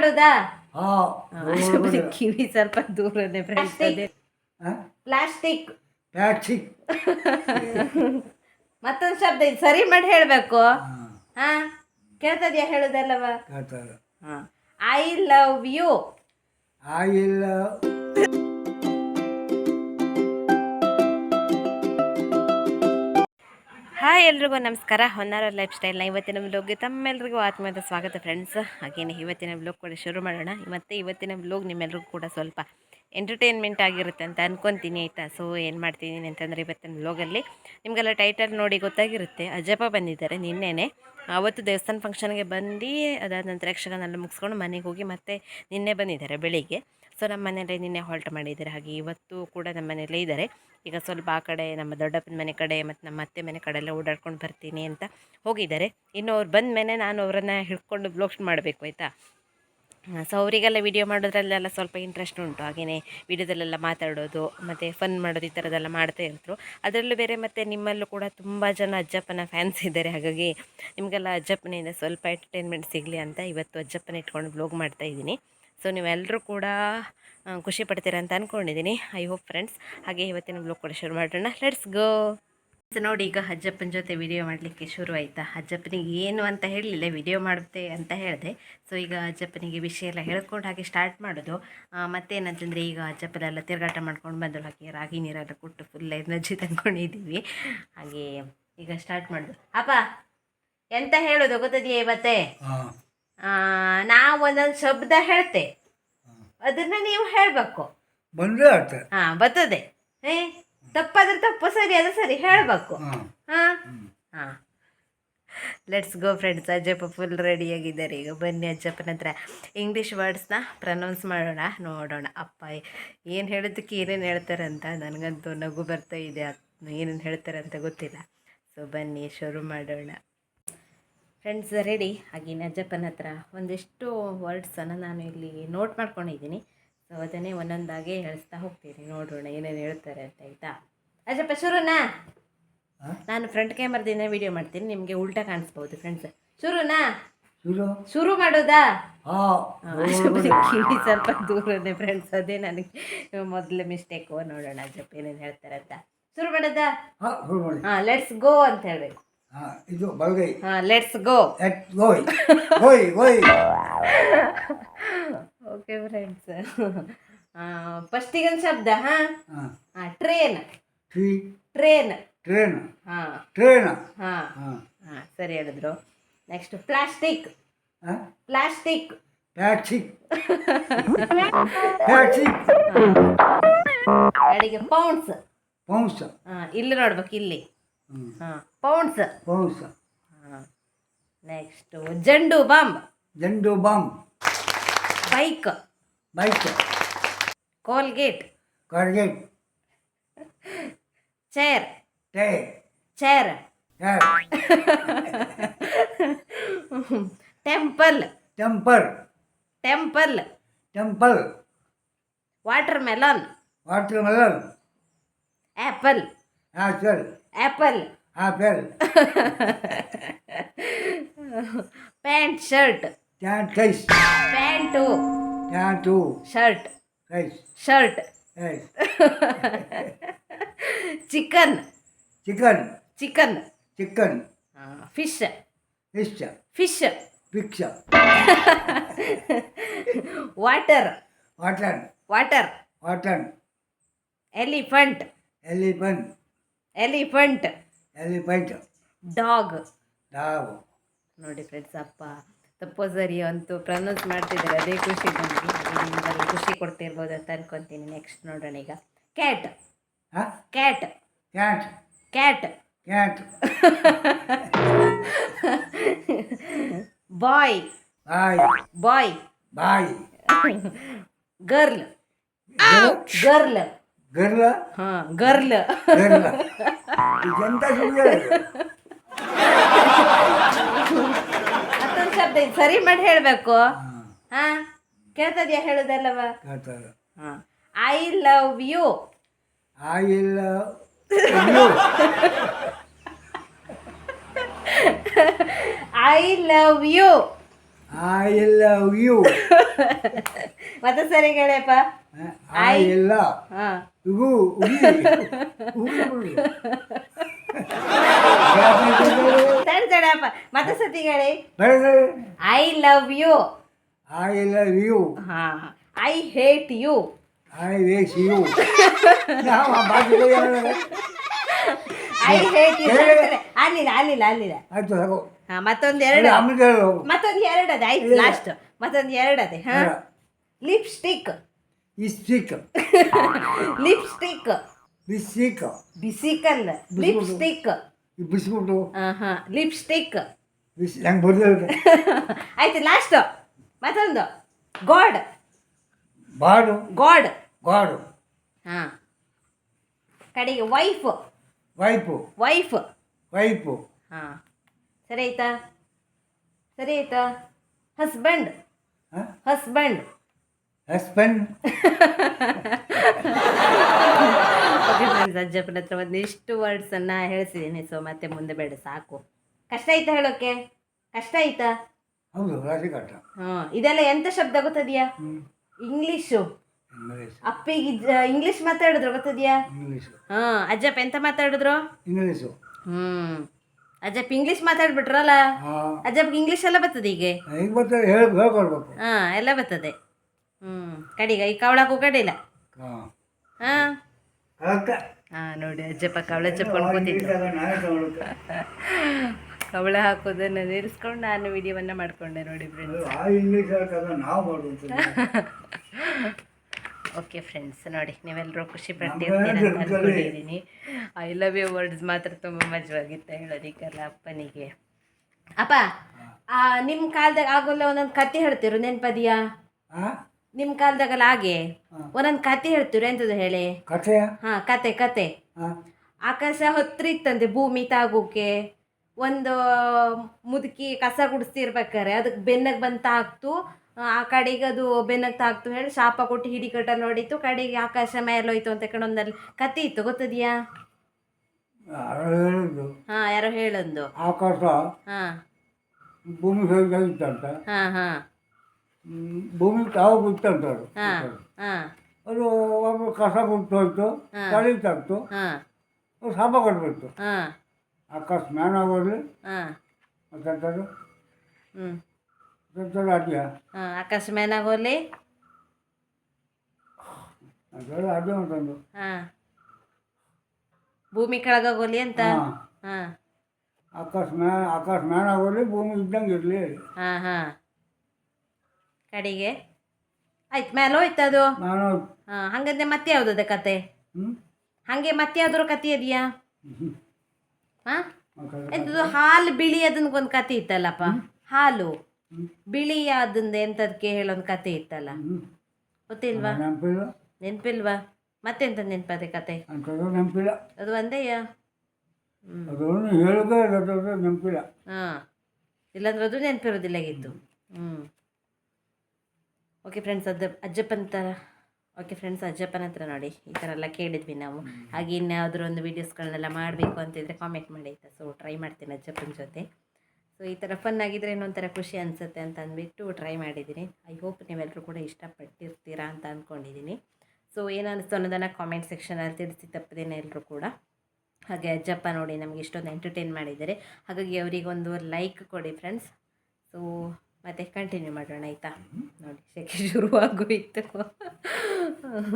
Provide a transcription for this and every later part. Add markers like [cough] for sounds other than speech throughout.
ಮಾಡೋದಾ? ಕಿವಿ ಸ್ವಲ್ಪ ದೂರನೇ ಅದೇ ಪ್ಲಾಸ್ಟಿಕ್. ಪ್ಲಾಸ್ಟಿಕ್. [laughs] ಮತ್ತೊಂದು ಶಬ್ದ ಇದು. ಸರಿ ಮಾಡಿ ಹೇಳಬೇಕು. ಹಾ. ಕೇಳ್ತದ್ಯಾ ಹೇಳುದಲ್ಲವ? I love you oil hi ಎಲ್ರಿಗೂ ನಮಸ್ಕಾರ. ಹೊನ್ನಾರ ಲೈಫ್ ಸ್ಟೈಲ್ನ ಇವತ್ತಿನ ಬ್ಲೋಗ್ಗೆ ತಮ್ಮೆಲ್ಲರಿಗೂ ಆತ್ಮೀಯದ ಸ್ವಾಗತ ಫ್ರೆಂಡ್ಸ್ ಹಾಗೇನೆ ಇವತ್ತಿನ ಬ್ಲೋಗ್ ಕೂಡ ಶುರು ಮಾಡೋಣ. ಮತ್ತು ಇವತ್ತಿನ ಬ್ಲೋಗ್ ನಿಮ್ಮೆಲ್ರಿಗೂ ಕೂಡ ಸ್ವಲ್ಪ ಎಂಟರ್ಟೈನ್ಮೆಂಟ್ ಆಗಿರುತ್ತೆ ಅಂತ ಅಂದ್ಕೊತೀನಿ ಆಯಿತಾ? ಸೊ ಏನು ಮಾಡ್ತಿದ್ದೀನಿ ಅಂತಂದರೆ ಇವತ್ತಿನ ಬ್ಲೋಗಲ್ಲಿ ನಿಮಗೆಲ್ಲ ಟೈಟಲ್ ನೋಡಿ ಗೊತ್ತಾಗಿರುತ್ತೆ. ಅಜ್ಜಪ್ಪ ಬಂದಿದ್ದಾರೆ ನಿನ್ನೆನೆ. ಅವತ್ತು ದೇವಸ್ಥಾನ ಫಂಕ್ಷನ್ಗೆ ಬಂದು ಅದಾದ ನಂತರ ಯಕ್ಷಗಾನೆಲ್ಲ ಮುಗಿಸ್ಕೊಂಡು ಮನೆಗೆ ಹೋಗಿ ಮತ್ತೆ ನಿನ್ನೆ ಬಂದಿದ್ದಾರೆ ಬೆಳಿಗ್ಗೆ. ಸೊ ನಮ್ಮ ಮನೆಯಲ್ಲೇ ನಿನ್ನೆ ಹಾಲ್ಟ್ ಮಾಡಿದ್ದಾರೆ. ಹಾಗೆ ಇವತ್ತು ಕೂಡ ನಮ್ಮ ಮನೆಯಲ್ಲೇ ಇದ್ದಾರೆ. ಈಗ ಸ್ವಲ್ಪ ಆ ಕಡೆ ನಮ್ಮ ದೊಡ್ಡಪ್ಪನ ಮನೆ ಕಡೆ ಮತ್ತು ನಮ್ಮ ಅತ್ತೆ ಮನೆ ಕಡೆ ಎಲ್ಲ ಓಡಾಡ್ಕೊಂಡು ಬರ್ತೀನಿ ಅಂತ ಹೋಗಿದ್ದಾರೆ. ಇನ್ನು ಅವ್ರು ಬಂದ ಮೇಲೆ ನಾನು ಅವರನ್ನು ಹಿಡ್ಕೊಂಡು ಬ್ಲೋಕ್ಸ್ ಮಾಡಬೇಕು, ಆಯಿತಾ? ಸೊ ಅವರಿಗೆಲ್ಲ ವಿಡಿಯೋ ಮಾಡೋದ್ರಲ್ಲೆಲ್ಲ ಸ್ವಲ್ಪ ಇಂಟ್ರೆಸ್ಟ್ ಉಂಟು. ಹಾಗೆಯೇ ವೀಡಿಯೋದಲ್ಲೆಲ್ಲ ಮಾತಾಡೋದು, ಮತ್ತು ಫನ್ ಮಾಡೋದು ಈ ಥರದ್ದೆಲ್ಲ ಮಾಡ್ತಾ ಇರ್ತರು ಅದರಲ್ಲೂ ಬೇರೆ ಮತ್ತು ನಿಮ್ಮಲ್ಲೂ ಕೂಡ ತುಂಬ ಜನ ಅಜ್ಜಪ್ಪನ ಫ್ಯಾನ್ಸ್ ಇದ್ದಾರೆ. ಹಾಗಾಗಿ ನಿಮಗೆಲ್ಲ ಅಜ್ಜಪ್ಪನಿಂದ ಸ್ವಲ್ಪ ಎಂಟರ್ಟೈನ್ಮೆಂಟ್ ಸಿಗಲಿ ಅಂತ ಇವತ್ತು ಅಜ್ಜಪ್ಪನ ಇಟ್ಕೊಂಡು ಬ್ಲಾಗ್ ಮಾಡ್ತಾ ಇದ್ದೀನಿ. ಸೊ ನೀವೆಲ್ಲರೂ ಕೂಡ ಖುಷಿ ಪಡ್ತೀರಾ ಅಂತ ಅಂದ್ಕೊಂಡಿದ್ದೀನಿ ಐ ಹೋಪ್ ಫ್ರೆಂಡ್ಸ್ ಹಾಗೆ ಇವತ್ತಿನ ಬ್ಲಾಗ್ ಕೂಡ ಶುರು ಮಾಡೋಣ. ಲೆಟ್ಸ್ ಗೋ ನೋಡಿ ಈಗ ಅಜ್ಜಪ್ಪನ ಜೊತೆ ವಿಡಿಯೋ ಮಾಡಲಿಕ್ಕೆ ಶುರು ಆಯಿತಾ? ಅಜ್ಜಪ್ಪನಿಗೆ ಏನು ಅಂತ ಹೇಳಲಿಲ್ಲ ವಿಡಿಯೋ ಮಾಡುತ್ತೆ ಅಂತ ಹೇಳಿದೆ. ಸೊ ಈಗ ಅಜ್ಜಪ್ಪನಿಗೆ ವಿಷಯ ಎಲ್ಲ ಹೇಳ್ಕೊಂಡು ಹಾಗೆ ಸ್ಟಾರ್ಟ್ ಮಾಡೋದು. ಮತ್ತೇನಂತಂದರೆ ಈಗ ಅಜ್ಜಪ್ಪನೆಲ್ಲ ತಿರುಗಾಟ ಮಾಡ್ಕೊಂಡು ಬಂದಳು. ಹಾಗೆ ರಾಗಿ ನೀರೆಲ್ಲ ಕೊಟ್ಟು ಫುಲ್ ಎನರ್ಜಿ ತಂದ್ಕೊಂಡಿದ್ದೀವಿ ಹಾಗೆ ಈಗ ಸ್ಟಾರ್ಟ್ ಮಾಡೋದು. ಅಪ್ಪ ಎಂತ ಹೇಳೋದು ಗೊತ್ತದೆಯೇ ಆ, ನಾವು ಒಂದೊಂದು ಶಬ್ದ ಹೇಳ್ತೆ ಅದನ್ನ ನೀವು ಹೇಳಬೇಕು. ಬಂದ್ರೆ ಆಗ್ತದೆ ಹಾ ಬರ್ತದೆ. ಏ ತಪ್ಪಾದ್ರೆ ತಪ್ಪು ಸರಿ ಅದು ಸರಿ ಹೇಳಬೇಕು. ಹಾಂ. ಹಾ. Let's go friends Ajjappa full ರೆಡಿಯಾಗಿದ್ದಾರೆ ಈಗ ಬನ್ನಿ ಅಜ್ಜಪ್ಪನ ಹತ್ರ. ಇಂಗ್ಲೀಷ್ ವರ್ಡ್ಸ್ನ ಪ್ರನೌನ್ಸ್ ಮಾಡೋಣ ನೋಡೋಣ. ಅಪ್ಪ ಏನು ಹೇಳೋದಕ್ಕೆ ಏನೇನು ಹೇಳ್ತಾರೆ ಅಂತ ನನಗಂತೂ ನಗು ಬರ್ತಾ ಇದೆ. ಏನೇನು ಹೇಳ್ತಾರೆ ಅಂತ ಗೊತ್ತಿಲ್ಲ. ಸೊ ಬನ್ನಿ ಶುರು ಮಾಡೋಣ. ಫ್ರೆಂಡ್ಸ್ ರೆಡಿ ಹಾಗೆ ಅಜ್ಜಪ್ಪನ ಹತ್ರ ಒಂದಿಷ್ಟು ವರ್ಡ್ಸನ್ನು ನಾನು ಇಲ್ಲಿ ನೋಟ್ ಮಾಡ್ಕೊಂಡಿದ್ದೀನಿ. ಸೊ ಅದನ್ನೇ ಒಂದೊಂದಾಗೆ ಹೇಳಿಸ್ತಾ ಹೋಗ್ತೀನಿ. ನೋಡೋಣ ಏನೇನು ಹೇಳ್ತಾರೆ ಅಂತ ಆಯಿತಾ? ಅಜ್ಜಪ್ಪ ಶುರುನಾ? ನಾನು ಫ್ರಂಟ್ ಕ್ಯಾಮ್ರದಿಂದ ವಿಡಿಯೋ ಮಾಡ್ತೀನಿ. ನಿಮಗೆ ಉಲ್ಟಾ ಕಾಣಿಸ್ಬೋದು ಫ್ರೆಂಡ್ಸ್ ಶುರುನಾ? ಶುರು? ಮಾಡೋದಾ? ಕಿವಿ ಸ್ವಲ್ಪ ದೂರನೇ ಫ್ರೆಂಡ್ಸ್ ಅದೇ ನನಗೆ ಮೊದಲು ಮಿಸ್ಟೇಕು ನೋಡೋಣ ಅಜ್ಜಪ್ಪ ಏನೇನು ಹೇಳ್ತಾರೆ ಅಂತ. ಶುರು ಮಾಡೋದಾ? ಹಾಂ ಲೆಟ್ಸ್ ಗೋ ಅಂತ ಹೇಳಬೇಕು. ಇದು ಬಲಗೈ. ಹಾಂ ಲೆಟ್ಸ್ ಗೋ ಎಟ್ ಗೋಯ್ ಗೋಯ್ ಗೋಯ್ ಓಕೆ ಫ್ರೆಂಡ್ಸ್ ಫಸ್ಟಿಗೆ ಒಂದು ಶಬ್ದ ಹಾಂ? ಹಾಂ. ಹಾಂ ಟ್ರೇನ್ ಟ್ರೀ ಟ್ರೇನ್ ಟ್ರೇನ್ ಹಾಂ. ಟ್ರೇನ್ ಹಾಂ. ಹಾಂ. ಹಾಂ ಸರಿ ಹೇಳಿದ್ರು. Next plastic plastic plastic plastic ಅಡಿಗೆ ಪೌಂಡ್ಸ್ ಪೌಂಡ್ಸ್ ಹಾಂ ಇಲ್ಲಿ ನೋಡ್ಬೇಕು ಇಲ್ಲಿ. ಹ್ಞೂ ಹಾಂ ಪೌಂಡ್ಸ್ ಪೌನ್ಸ್ ಹಾಂ ನೆಕ್ಸ್ಟು ಜಂಡು ಬಾಂಬ್ ಜಂಡು bomb bike bike Colgate ಕಾರ್ಗೇಟ್ chair tea chair ಯಾರ್ temple temper temple temple water melon water melon apple apple apple apple pant shirt pant कैस pant two pant two shirt कैस shirt chicken chicken chicken chicken fish fish fish fish water water water water elephant elephant elephant elephant dog dog ನೋಡಿ friends ಅಪ್ಪ ತಪ್ಪು ಸರಿ ಅಂತೂ pronouns ಮಾಡ್ತಿದ್ದಾರೆ. ಅದೇ ಖುಷಿ ನಿಮಗೆಲ್ಲ ಖುಷಿ ಕೊಡ್ತಿರ್ಬೋದು ಅಂತ ಅನ್ಕೊತೀನಿ. ನೆಕ್ಸ್ಟ್ ನೋಡೋಣ ಈಗ. Cat cat cat cat cat boy boy boy boy girl girl girl ಹಾಂ ಗರ್ಲ್ ಗರ್ಲ ಇದೆಂತ ಸುಳ್ಳು ಮತ್ತೊಂದು ಶಬ್ದ ಇದು ಸರಿ ಮಾಡಿ ಹೇಳಬೇಕು ಹಾಂ ಹಾಂ ಕೇಳ್ತದ್ಯಾ ಹೇಳೋದಲ್ಲವ ಕೇಳ್ತಾರೆ ಹಾಂ I love you oil I love you I love you ಮತ್ತೆ ಸರಿ ಹೇಳಪ್ಪ ಐ ಇಲ್ಲ ಉಗು ತಡಿ ತಡಪ್ಪ [laughs] ಮತ್ತೆ ಸತಿ ಹೇಳಿ I love you I love you ಹಾ ಐ ಹೇಟ್ ಯು ಐ ವೇಸ್ ಯು ನಾವು ಐ ಹೇಟ್ ಯು ಅಲ್ಲಿಲ್ಲ ಅಲ್ಲಿಲ್ಲ ಅಲ್ಲಿಲ್ಲ ಆಯ್ತು [laughs] [laughs] ಮತ್ತೊಂದು ಎರಡು. ಆಮೇಲೆ ಹೇಳು ಮತ್ತೊಂದು ಎರಡು ಅದೇ ಆಯ್ತು ಲಾಸ್ಟ್ ಮತ್ತೊಂದು ಎರಡು ಅದೇ ಹಾ ಲಿಪ್ಸ್ಟಿಕ್ ಇಸ್ಟಿಕ್ ಲಿಪ್ಸ್ಟಿಕ್ ಬಿಸಿಕ. ಬಿಸಿಕಲ್ ಲಿಪ್ಸ್ಟಿಕ್ ಬಿಸ್ಬಿಟ್ಟು. ಹಾಂ ಹಾಂ ಲಿಪ್ಸ್ಟಿಕ್ ಬಿಸ್ ನಂಗೆ ಬರ್ದಿಲ್ಲ ಆಯ್ತು ಲಾಸ್ಟ್ ಮತ್ತೊಂದು. ಗಾಡ್ ಬಾಡು. ಗಾಡ್ ಗಾಡು. ಹಾಂ. ಕಡೆಗೆ ವೈಫ್ ವೈಫ್ ವೈಫ್ ವೈಫ್ ಹಾಂ. ಸರಿ ಆಯ್ತಾ? ಸರಿ ಆಯ್ತಾ? ಹಸ್ಬೆಂಡ್ ಹಸ್ಬೆಂಡ್ ಹಸ್ಬೆಂಡ್ ಅಜ್ಜಪ್ಪನ ಹತ್ರ ಒಂದಿಷ್ಟು ವರ್ಡ್ಸನ್ನು ಹೇಳ್ಸಿದ್ದೀನಿ ಸೊ ಮತ್ತೆ ಮುಂದೆ ಬೇಡ ಸಾಕು. ಕಷ್ಟ ಆಯ್ತಾ ಹೇಳೋಕೆ? ಕಷ್ಟ ಆಯ್ತಾ? ಹೌದು ಇದೆಲ್ಲ ಎಂತ ಶಬ್ದ ಗೊತ್ತದೆಯಾ? ಇಂಗ್ಲೀಷು ಅಪ್ಪಿಗೆ ಇಂಗ್ಲೀಷ್ ಮಾತಾಡಿದ್ರು ಗೊತ್ತದೆಯಾ? ಹಾಂ ಅಜ್ಜಪ್ಪ ಎಂತ ಮಾತಾಡಿದ್ರು? ಇಂಗ್ಲೀಷು ಹ್ಞೂ ಅಜ್ಜಪ್ಪ ಇಂಗ್ಲೀಷ್ ಮಾತಾಡ್ಬಿಟ್ರಲ್ಲ? ಅಜ್ಜಪ್ಪ ಇಂಗ್ಲೀಷ್ ಎಲ್ಲ ಬರ್ತದೆ ಈಗ ಈಗ ಬರ್ತದೆ ಹೇಳಿ ಹೇಳ್ಕೊಡ್ಬೇಕು ಹಾಂ ಎಲ್ಲ ಬರ್ತದೆ. ಹ್ಞೂ ಕಡಿಗ ಈ ಕವಳಕ್ಕೂ ಕಡಿಲ್ಲ ಹಾಂ. ಹಾಂ. ನೋಡಿ ಅಜ್ಜಪ್ಪ ಕವಳ ಚಪ್ಪಲ್ ಕವಳ ಹಾಕೋದನ್ನ ನಿಲ್ಲಿಸ್ಕೊಂಡು ನಾನು ವಿಡಿಯೋವನ್ನ ಮಾಡ್ಕೊಂಡೆ ನೋಡಿ ಫ್ರೆಂಡ್ಸ್ [laughs] ಓಕೆ ಫ್ರೆಂಡ್ಸ್ ನೋಡಿ ನೀವೆಲ್ಲರೂ ಖುಷಿ ಪಟ್ಟಿರ್ತೀರ ಅಂತ ಅಂದ್ಕೊಂಡಿದ್ದೀನಿ ಐ ಲವ್ ಯು ವರ್ಡ್ಸ್ ಮಾತ್ರ ತುಂಬ ಮಜವಾಗಿತ್ತು ಹೇಳೋದಿಕ್ಕಲ್ಲ ಅಪ್ಪನಿಗೆ. ಅಪ್ಪ ನಿಮ್ಮ ಕಾಲದಾಗ ಆಗೋಲ್ಲ ಒಂದೊಂದು ಕತೆ ಹೇಳ್ತಿರು ನೆನ್ಪದಿಯಾ? ನಿಮ್ಮ ಕಾಲದಾಗಲ್ಲ ಹಾಗೆ? ಒಂದೊಂದ್ ಕತೆ ಹೇಳ್ತಿರು ಎಂಥದ್ದು ಹೇಳಿ? ಹಾಂ ಕತೆ ಕತೆ. ಆಕಾಶ ಹತ್ರ ಇತ್ತಂತೆ ಭೂಮಿ ತಾಗೋಕೆ ಒಂದು ಮುದುಕಿ ಕಸ ಗುಡಿಸ್ತಿರ್ಬೇಕಾರೆ ಅದಕ್ಕೆ ಬೆನ್ನಗೆ ಬಂದು ತಾಕ್ತು ಆ ಕಡೆಗೆ ಅದು ಬೆನ್ನಕ್ಕೆ ತಾಕ್ತು ಹೇಳಿ ಶಾಪ ಕೊಟ್ಟು ಹಿಡಿ ಕಟ್ಟ ನೋಡಿತ್ತು. ಕಡೆಗೆ ಆಕಾಶ ಮೇಲೋಯ್ತು ಅಂತ ಕಣೊಂದಲ್ಲಿ ಕತೆ ಇತ್ತು ಗೊತ್ತದ್ಯಾ? ಹಾಂ ಯಾರೋ ಹೇಳಂದು. ಆಕಾಶ ಹಾಂ. ಭೂಮಿ ಹೇಗಿತ್ತಂತ ಹಾಂ ಹಾ. ಭೂಮಿ ತಾವು ಬಿತ್ತಂತ ಹಾ ಹಾಂ. ಅದು ಒಬ್ಬರು ಕಸ ಬಿಟ್ಟು ಹೋಯ್ತು ತಳಿ ಅದು ಶಾಪ ಕೊಟ್ಬಿಡ್ತು. ಹಾಂ. ಆಕಾಶ ಮ್ಯಾನ್ ಆಗೋದು ಹಾಂ. ದೊಡ್ಡ ಅಡ್ಯ ಹಾಂ ಆಕಾಶ ಅಡ್ಯ ಅಂತಂದು ಹಾಂ. ಭೂಮಿ ಕೆಳಗೋಲಿ ಅಂತ? ಹಾಂ. ಹಾಂ. ಆಕಾಶ ಮ್ಯಾ ಆಕಾಶ ಮ್ಯಾನ್ ಆಗೋಲಿ ಭೂಮಿ ಇದ್ದಂಗೆ ಇರಲಿ. ಹಾಂ ಹಾಂ. ಕಡೆಗೆ. ಆಯ್ತು ಮೇಲೆ ಹೋಯ್ತು ಅದು? ನಾನು ಹಾಂ ಹಂಗಂದ್ರೆ ಮತ್ತೆ ಯಾವುದದ ಕತೆ? ಹ್ಞೂ ಹಾಗೆ ಮತ್ತೆ ಯಾವ್ದಾರು ಕತೆ ಇದೆಯಾ? ಹಾಂ? ಇದು ಹಾಲು ಬಿಳಿ ಅದನ್ನ ಒಂದು ಕತೆ ಇತ್ತಲ್ಲಪ್ಪ. ಹಾಲು. ಬಿಳಿ ಅದನ್ನ ಎಂಥದಕ್ಕೆ ಹೇಳೊಂದು ಕತೆ ಇತ್ತಲ್ಲ? ಗೊತ್ತಿಲ್ವಾ? ನೆನಪಿಲ್ಲ. ನೆನಪಿಲ್ವಾ? ಮತ್ತೆಂತ ನೆನಪದೆ ಕತೆ? ಅಂಥದ್ದು ನೆನಪಿಲ್ಲ. ಅದು ಒಂದೇಯಾ? ಅದನ್ನು ನೆನಪಿಲ್ಲ. ಹಾಂ. ಇಲ್ಲಾಂದ್ರೆ ಅದು ನೆನಪಿರೋದಿಲ್ಲ ಇತ್ತು ಹ್ಞೂ ಓಕೆ ಫ್ರೆಂಡ್ಸ್ ಅದು ಅಜ್ಜಪ್ಪನ ಥರ ಓಕೆ ಫ್ರೆಂಡ್ಸ್ ಅಜ್ಜಪ್ಪನ ಹತ್ರ ನೋಡಿ. ಈ ಥರ ಎಲ್ಲ ಕೇಳಿದ್ವಿ ನಾವು. ಹಾಗೆ ಇನ್ಯಾವುದ್ರ ಒಂದು ವೀಡಿಯೋಸ್ಗಳನ್ನೆಲ್ಲ ಮಾಡಬೇಕು ಅಂತಿದ್ರೆ ಕಾಮೆಂಟ್ ಮಾಡಿ ಆಯಿತಾ? ಸೊ ಟ್ರೈ ಮಾಡ್ತೀನಿ ಅಜ್ಜಪ್ಪನ ಜೊತೆ. ಸೊ ಈ ಥರ ಫನ್ ಆಗಿದ್ರೆ ಇನ್ನೊಂಥರ ಖುಷಿ ಅನಿಸುತ್ತೆ ಅಂತ ಅಂದ್ಬಿಟ್ಟು ಟ್ರೈ ಮಾಡಿದ್ದೀನಿ. ಐ ಹೋಪ್ ನೀವೆಲ್ಲರೂ ಕೂಡ ಇಷ್ಟಪಟ್ಟಿರ್ತೀರಾ ಅಂತ ಅಂದ್ಕೊಂಡಿದ್ದೀನಿ ಸೊ ಏನು ಅನ್ನಿಸ್ತು ಅನ್ನೋದನ್ನು ಕಾಮೆಂಟ್ ಸೆಕ್ಷನಲ್ಲಿ ತಿಳಿಸಿ ತಪ್ಪದೇನೆ ಎಲ್ಲರೂ ಕೂಡ. ಹಾಗೆ ಅಜ್ಜಪ್ಪ ನೋಡಿ ನಮಗೆ ಇಷ್ಟೊಂದು ಎಂಟರ್ಟೈನ್ ಮಾಡಿದ್ದಾರೆ. ಹಾಗಾಗಿ ಅವರಿಗೊಂದು ಲೈಕ್ ಕೊಡಿ ಫ್ರೆಂಡ್ಸ್ ಸೊ ಮತ್ತೆ ಕಂಟಿನ್ಯೂ ಮಾಡೋಣ ಆಯಿತಾ? ನೋಡಿ ಸೆಕೆ ಶುರುವಾಗೋಯಿತು.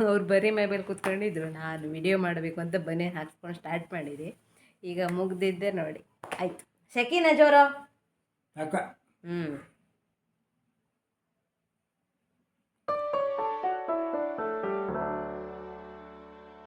ಅವ್ರು ಬರೀ ಮೇಲೆ ಕೂತ್ಕೊಂಡಿದ್ರು. ನಾನು ವಿಡಿಯೋ ಮಾಡಬೇಕು ಅಂತ ಬನ್ನಿ ಹಾಕ್ಸ್ಕೊಂಡು ಸ್ಟಾರ್ಟ್ ಮಾಡಿದೆ. ಈಗ ಮುಗ್ದಿದ್ದೆ ನೋಡಿ. ಆಯಿತು. ಶೆಕಿನ ಜೋರು? ಯಾಕೆ ಹ್ಞೂ